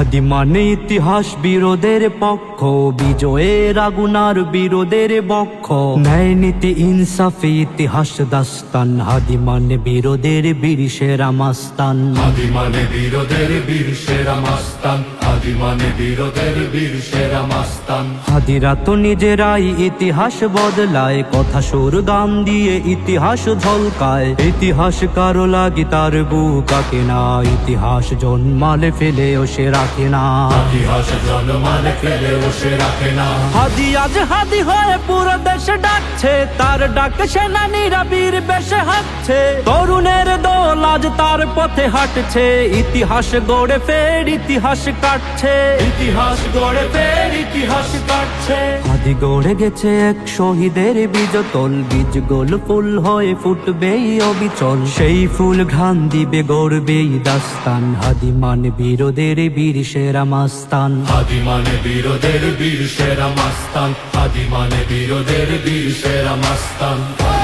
হাদি মানে ইতিহাস বিরোধের পক্ষ, বিজয়ের আগুনার বিরোধের বক্ষ। ন্যায় নীতি, ইনসাফি, ইতিহাস, দাস্তান হাদি মানে বিরোধের বীর সেরা মাস্তান। আদি মানে বিরোধের বীর সেরা মাস্তান। আদি বীরদের বীর সেরা মাস্তান। হাদিরা তো নিজেরাই ইতিহাস বদলায় কথা সুর গান দিয়ে ইতিহাস ঝলকায়। ইতিহাস কারও লাগি তার বুকাকে না ইতিহাস জন্মালে ফেলেও সে রাখে না। ইতিহাস জনমালে ফেলে বসে রাখে না। হাদি আজ হাদি হয়ে পুরো দেশে ডাকছে তার ডাক সেনানীরা বীর বেশে হাঁটছে। তরুণের দল আজ তার পথে হাঁটছে ইতিহাস গড়ে ফের ইতিহাস কাটছে। ইতিহাস গড়ে ফের ইতিহাস কাটছে। হাদি গড়ে গেছে এক শহীদের বীজতল বীজ গোল ফুল হয়ে ফুটবেই অবিচল। সেই ফুল ঘ্রাণ দিবে গড়বেই দাস্তান। হাদি মান বীরদের বীর সেরা মাস্তান। আদি মানে বীরদের বীর সেরা মাস্তান। আদি মানে বীরদের বীর সেরা মাস্তান।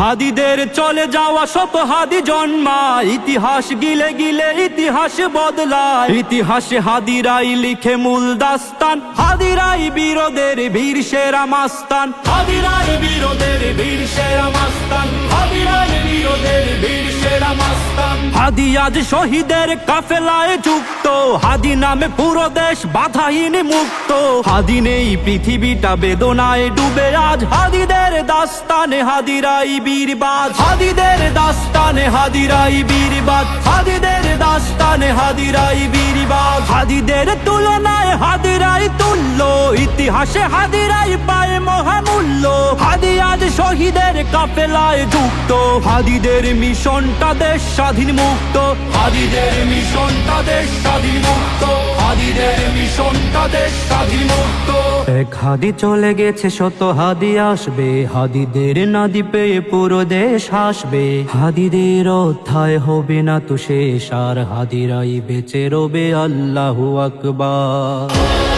হাদিদের চলে যাওয়া শত হাদি জন্মায় ইতিহাস গিলে গিলে ইতিহাস বদলায়। ইতিহাসে হাদিরাই লিখে মূল দাস্তান। হাদিরাই বীরদের বীর সেরা মাস্তান। হাদিরাই বীরদের বীর সেরা মাস্তান। হাদিরাই বীর হাদি আজ শহীদের কাফেলায় যুক্ত। হাদি নামে পুরো দেশ বাধাহীন মুক্ত। হাদি নেই পৃথিবীটা বেদনায় ডুবে আজ। হাদিদের দাস্তানে হাদিরাই বীরবাজ। হাদিদের দাস্তানে হাদিরাই বীরবাজ। হাদিদের দাস্তানে হাদিরাই বীরবাজ। হাদিদের তুলনায় হাদিরাই তুল্য। ইতিহাসে হাদিরাই পায় মহামূল্য। শহীদের কাফেলায় যুক্ত। হাদিদের মিশনটা দেশ স্বাধীন মুক্ত। হাদিদের মিশনটা দেশ স্বাধীন মুক্ত। হাদিদের মিশনটা দেশ স্বাধীন মুক্ত। এক হাদি চলে গেছে, শত হাদি আসবে। হাদিদের নাদি পেয়ে পুরো দেশ হাসবে। হাদিদের অধ্যায় হবে না তো শেষ। আর হাদিরাই বেঁচে রবে আল্লাহু আকবার।